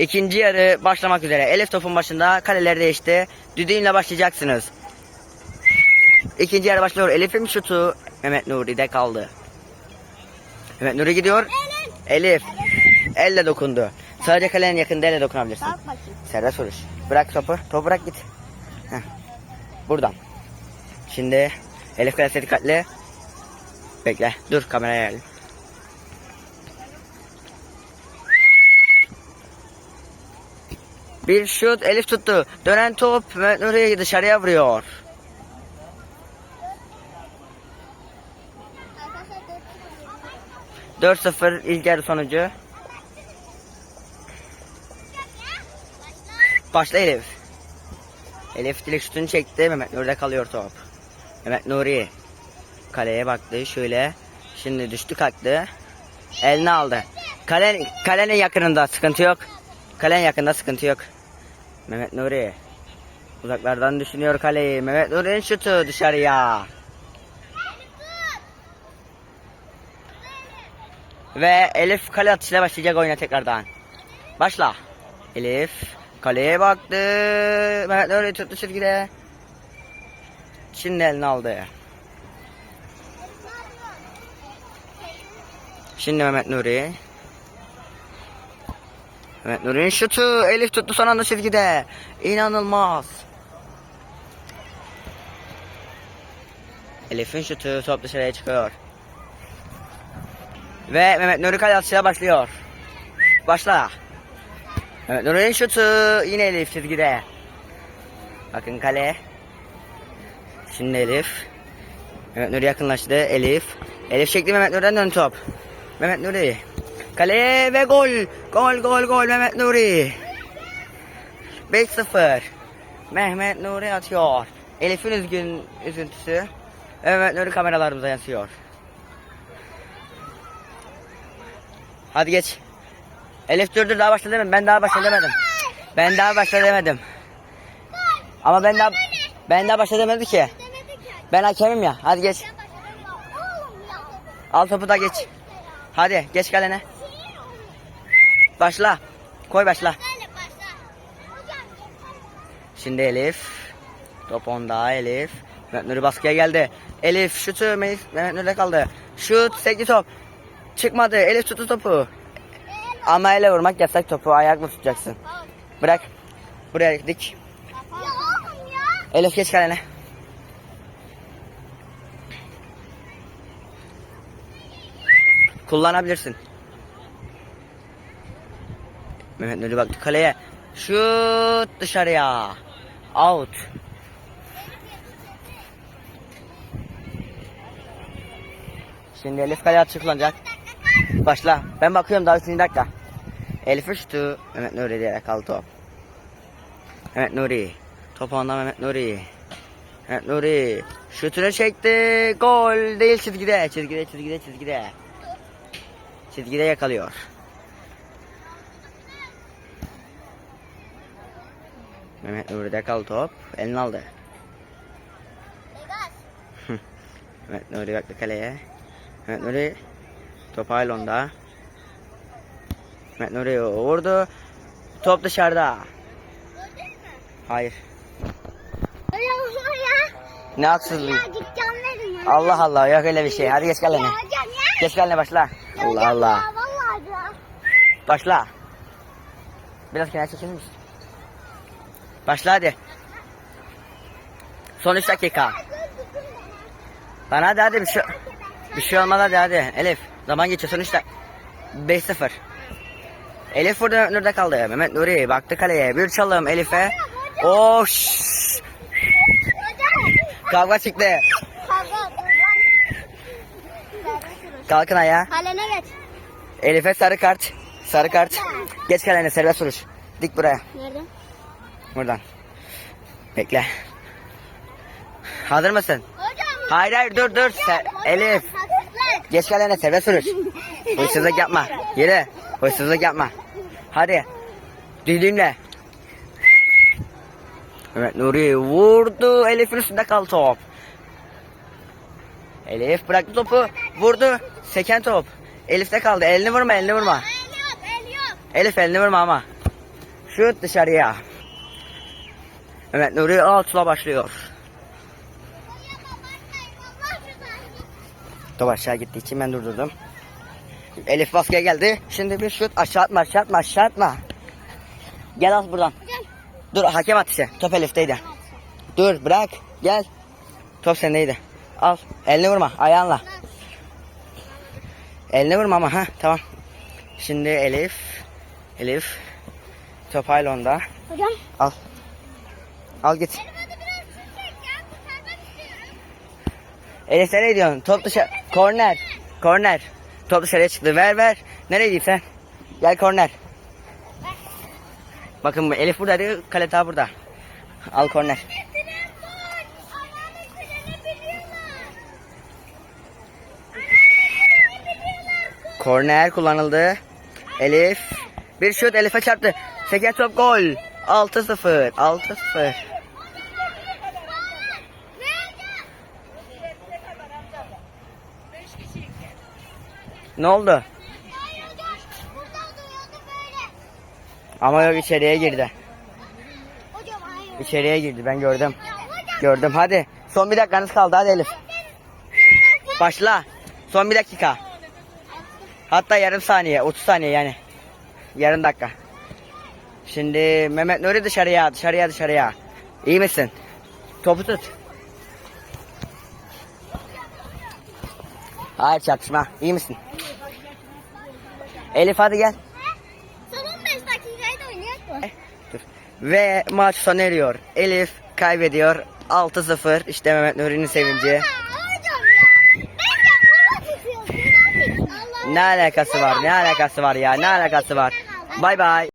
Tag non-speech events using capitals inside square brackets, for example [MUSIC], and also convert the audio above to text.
İkinci yarı başlamak üzere. Elif topun başında kaleleri değişti. Düdüğünle başlayacaksınız. İkinci yarı başlıyor. Elif'in şutu Mehmet Nuri'de kaldı. Mehmet Nuri gidiyor. Elif. Elle dokundu. Sadece kalenin yakında elle dokunabilirsin. Serbest vuruş. Bırak topu. Topu bırak git. Heh. Buradan. Şimdi Elif kalesi dikkatli. Bekle. Dur kameraya gel. Bir şut Elif tuttu. Dönen top Mehmet Nuri dışarıya vuruyor. Arkadaşlar 4-0 ilk yarı sonucu. Başla Elif. Elif dilek şutunu çekti. Mehmet Nuri'de kalıyor top. Mehmet Nuri. Kaleye baktı şöyle. Şimdi düştü kalktı. Eline aldı. Kale, kalenin yakınında sıkıntı yok. Kalenin yakında sıkıntı yok. Mehmet Nuri. Uzaklardan düşünüyor kaleyi. Mehmet Nuri'nin şutu dışarıya. Ve Elif kale atışıyla başlayacak oyuna tekrardan. Başla. Elif kaleye baktı. Mehmet Nuri tuttu çizgide. Şimdi eline aldı. Şimdi Mehmet Nuri. Mehmet Nuri'nin şutu. Elif tuttu son anda çizgide. İnanılmaz. Elif'in şutu top dışarıya çıkıyor. Ve Mehmet Nuri kale atışıyla başlıyor. Başla. Mehmet Nuri'nin şutu yine Elif çizgide. Bakın kale. Şimdi Elif. Mehmet Nuri yakınlaştı. Elif. Elif çekti Mehmet Nuri'den dön top. Mehmet Nuri. Kaleye ve gol. Gol gol gol Mehmet Nuri. 5-0. Mehmet Nuri atıyor. Elif'in üzgün üzüntüsü. Mehmet Nuri kameralarımıza yansıyor. Hadi geç. Elif dur dur daha başla demedim. Ben daha başla demedim. Ben daha başla demedim. Ama ben daha ben daha başla demedi ki. Ben hakemim ya. Hadi geç. Al topu da geç. Hadi geç kalene. Başla. Koy başla. Şimdi Elif. Top onda Elif. Mehmet Nuri baskıya geldi. Elif şutu Mehmet Nuri'de kaldı. Şut sekli top. Çıkmadı. Elif tuttu topu. Ama ele vurmak yasak topu ayakla tutacaksın. Bırak. Buraya dik. Elif geç kalene. Kullanabilirsin. Mehmet Nuri baktı kaleye. Şut dışarıya. Out. Şimdi Elif kale atışı kullanacak. Başla. Ben bakıyorum daha 3. dakika. Elif'in şutu Mehmet Nuri diyerek kaldı top. Mehmet Nuri. Top ondan Mehmet Nuri. Mehmet Nuri. Şutunu çekti. Gol değil çizgide. Çizgide çizgide çizgide. Çizgide yakalıyor. Mehmet Nuri'de kaldı top. Elini aldı. Mehmet Nuri baktı kaleye. Mehmet Nuri top hala onda. Mehmet Nuri vurdu. Top dışarıda. Hayır. Ne ya. Allah Allah yok öyle bir şey. Hadi geç kalene. Geç kalene başla. Allah Allah. Başla. Biraz kenara çekilir misin? Başla hadi. Son 3 dakika. Lan hadi hadi bir şey, bir şey olmaz hadi hadi. Elif zaman geçiyor son 3 dakika. 5-0. Elif burada Nuri'de kaldı. Mehmet Nuri baktı kaleye. Bir çalım Elif'e. Oh, şşş. Kavga çıktı. Kalkın ayağa. Kalene geç. Elif'e sarı kart. Sarı kart. Geç kalene serbest vuruş. Dik buraya. Nerede? Buradan. Bekle. Hazır mısın? Hocam. Hayır hayır dur dur. Sen, Elif. Haksızlık. Geç kalene serbest vuruş. [LAUGHS] Hırsızlık yapma. Yürü. Hırsızlık yapma. Hadi. Düdüğümle. Evet Nuri vurdu. Elif'in üstünde kaldı top. Elif bıraktı topu. Vurdu. Seken top. Elif'te kaldı. Elini vurma elini vurma. Elif elini vurma ama. Şut dışarıya. Mehmet Nuri altına başlıyor. Top aşağı gittiği için ben durdurdum. Elif baskıya geldi. Şimdi bir şut aşağı atma aşağı atma aşağı atma. Gel al buradan. Gel. Dur hakem atışı. Top Elif'teydi. Dur bırak. Gel. Top sendeydi. Al. Elini vurma. Ayağınla. Elini vurma ama ha tamam. Şimdi Elif. Elif. Top hala onda. Hocam. Al. Al git. Elif nereye gidiyorsun? Top dışarı. Korner. Korner. Top dışarıya çıktı. Ver ver. Nereye sen? Gel korner. Bakın Elif buradaydı. Kale daha burada. Al korner. Korner kullanıldı. Elif. Bir şut Elif'e çarptı. Seken top gol. 6-0. 6-0. Ne oldu? Ama yok içeriye girdi. İçeriye girdi ben gördüm. Gördüm hadi. Son bir dakikanız kaldı hadi Elif. Başla. Son bir dakika. Hatta yarım saniye, 30 saniye yani. Yarım dakika. Şimdi Mehmet Nuri dışarıya, dışarıya, dışarıya. İyi misin? Topu tut. Hayır çarpışma. İyi misin? Elif hadi gel. Son 15 dakikayı da oynayak mı? Dur. Ve maç sona eriyor. Elif kaybediyor. 6-0. İşte Mehmet Nuri'nin sevinci. Ya Ne alakası var? Ne alakası var ya? Ne alakası var? Bay bay.